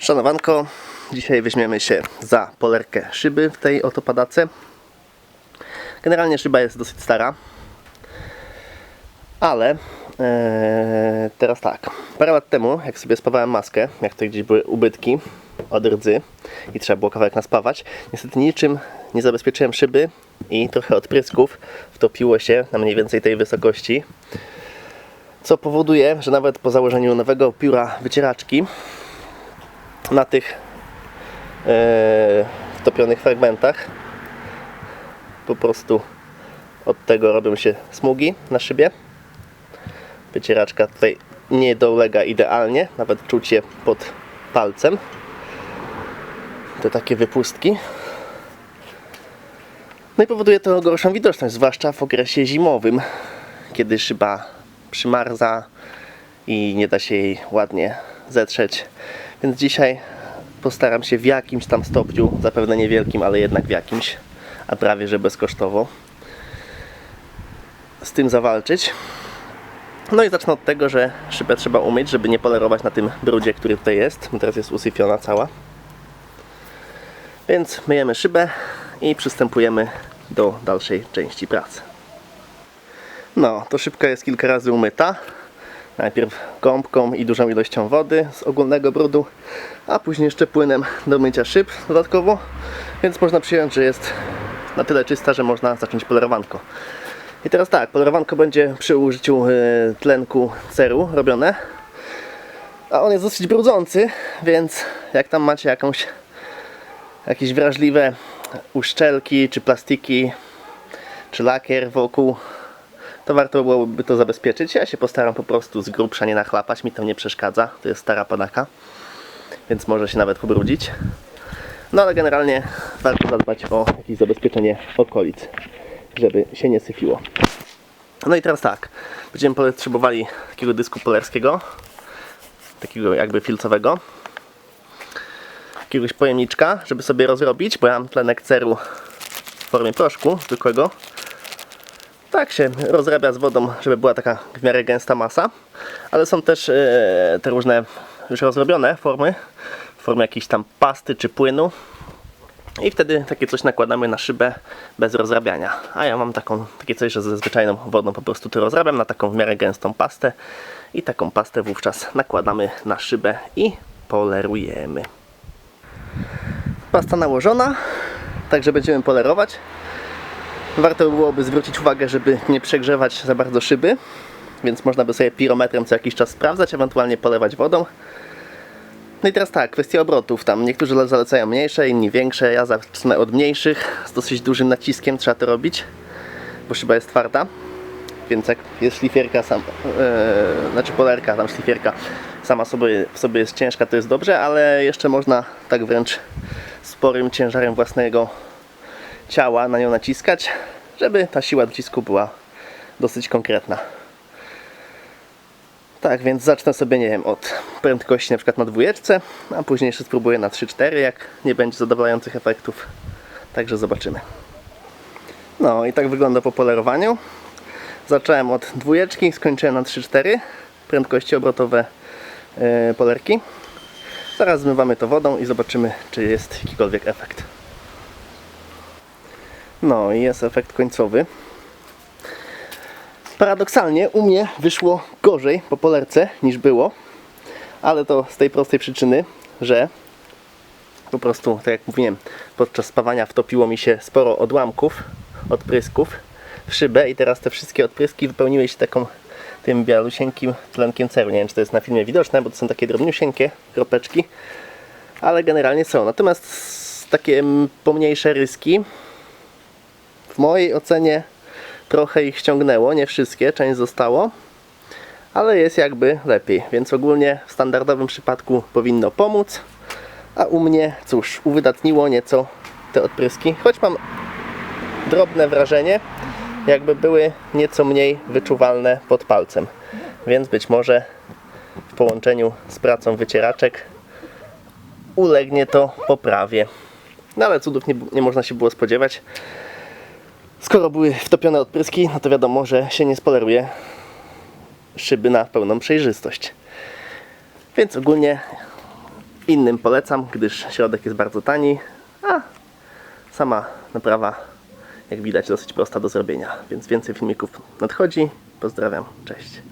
Szanowanko, dzisiaj weźmiemy się za polerkę szyby w tej oto padace. Generalnie szyba jest dosyć stara, ale e, teraz tak. Parę lat temu, jak sobie spawałem maskę, jak to gdzieś były ubytki od rdzy i trzeba było kawałek naspawać, niestety niczym nie zabezpieczyłem szyby i trochę odprysków wtopiło się na mniej więcej tej wysokości co powoduje, że nawet po założeniu nowego pióra wycieraczki na tych e, wtopionych fragmentach po prostu od tego robią się smugi na szybie. Wycieraczka tutaj nie dolega idealnie, nawet czuć je pod palcem. Te takie wypustki. No i powoduje to gorszą widoczność, zwłaszcza w okresie zimowym, kiedy szyba przymarza i nie da się jej ładnie zetrzeć. Więc dzisiaj postaram się w jakimś tam stopniu, zapewne niewielkim, ale jednak w jakimś, a prawie że bezkosztowo, z tym zawalczyć. No i zacznę od tego, że szybę trzeba umyć, żeby nie polerować na tym brudzie, który tutaj jest. Teraz jest usyfiona cała. Więc myjemy szybę i przystępujemy do dalszej części pracy. No, to szybka jest kilka razy umyta. Najpierw gąbką i dużą ilością wody z ogólnego brudu, a później jeszcze płynem do mycia szyb dodatkowo. Więc można przyjąć, że jest na tyle czysta, że można zacząć polerowanko. I teraz tak, polerowanko będzie przy użyciu y, tlenku ceru robione. A on jest dosyć brudzący, więc jak tam macie jakąś jakieś wrażliwe uszczelki, czy plastiki, czy lakier wokół, to warto byłoby to zabezpieczyć. Ja się postaram po prostu z grubsza nie nachlapać, mi to nie przeszkadza. To jest stara padaka, więc może się nawet pobrudzić. No ale generalnie warto zadbać o jakieś zabezpieczenie okolic, żeby się nie syfiło. No i teraz tak, będziemy potrzebowali takiego dysku polerskiego, takiego jakby filcowego, jakiegoś pojemniczka, żeby sobie rozrobić, bo ja mam tlenek ceru w formie proszku zwykłego. Tak się rozrabia z wodą, żeby była taka w miarę gęsta masa, ale są też e, te różne już rozrobione formy, w formie jakiejś tam pasty czy płynu. I wtedy takie coś nakładamy na szybę bez rozrabiania. A ja mam taką, takie coś, że ze zwyczajną wodą po prostu to rozrabiam na taką w miarę gęstą pastę. I taką pastę wówczas nakładamy na szybę i polerujemy. Pasta nałożona, także będziemy polerować. Warto byłoby zwrócić uwagę, żeby nie przegrzewać za bardzo szyby, więc można by sobie pirometrem co jakiś czas sprawdzać, ewentualnie polewać wodą. No i teraz tak, kwestia obrotów. Tam niektórzy zalecają mniejsze, inni większe. Ja zacznę od mniejszych, z dosyć dużym naciskiem trzeba to robić, bo szyba jest twarda. Więc jak jest szlifierka, sam, yy, znaczy polerka, tam szlifierka sama sobie, w sobie jest ciężka, to jest dobrze, ale jeszcze można tak wręcz sporym ciężarem własnego ciała na nią naciskać, żeby ta siła docisku była dosyć konkretna. Tak, więc zacznę sobie, nie wiem, od prędkości na przykład na dwójeczce, a później jeszcze spróbuję na 3-4, jak nie będzie zadowalających efektów. Także zobaczymy. No i tak wygląda po polerowaniu. Zacząłem od dwójeczki, skończyłem na 3-4 prędkości obrotowe yy, polerki. Zaraz zmywamy to wodą i zobaczymy, czy jest jakikolwiek efekt. No i jest efekt końcowy. Paradoksalnie u mnie wyszło gorzej po polerce niż było, ale to z tej prostej przyczyny, że po prostu, tak jak mówiłem, podczas spawania wtopiło mi się sporo odłamków, odprysków w szybę i teraz te wszystkie odpryski wypełniły się taką tym bialusieńkim tlenkiem ceru. Nie wiem, czy to jest na filmie widoczne, bo to są takie drobniusieńkie kropeczki, ale generalnie są. Natomiast takie pomniejsze ryski w mojej ocenie trochę ich ściągnęło, nie wszystkie, część zostało, ale jest jakby lepiej, więc ogólnie w standardowym przypadku powinno pomóc, a u mnie, cóż, uwydatniło nieco te odpryski, choć mam drobne wrażenie, jakby były nieco mniej wyczuwalne pod palcem, więc być może w połączeniu z pracą wycieraczek ulegnie to poprawie. No ale cudów nie, nie można się było spodziewać. Skoro były wtopione odpryski, no to wiadomo, że się nie spoleruje szyby na pełną przejrzystość. Więc ogólnie innym polecam, gdyż środek jest bardzo tani, a sama naprawa, jak widać, dosyć prosta do zrobienia. Więc więcej filmików nadchodzi. Pozdrawiam, cześć.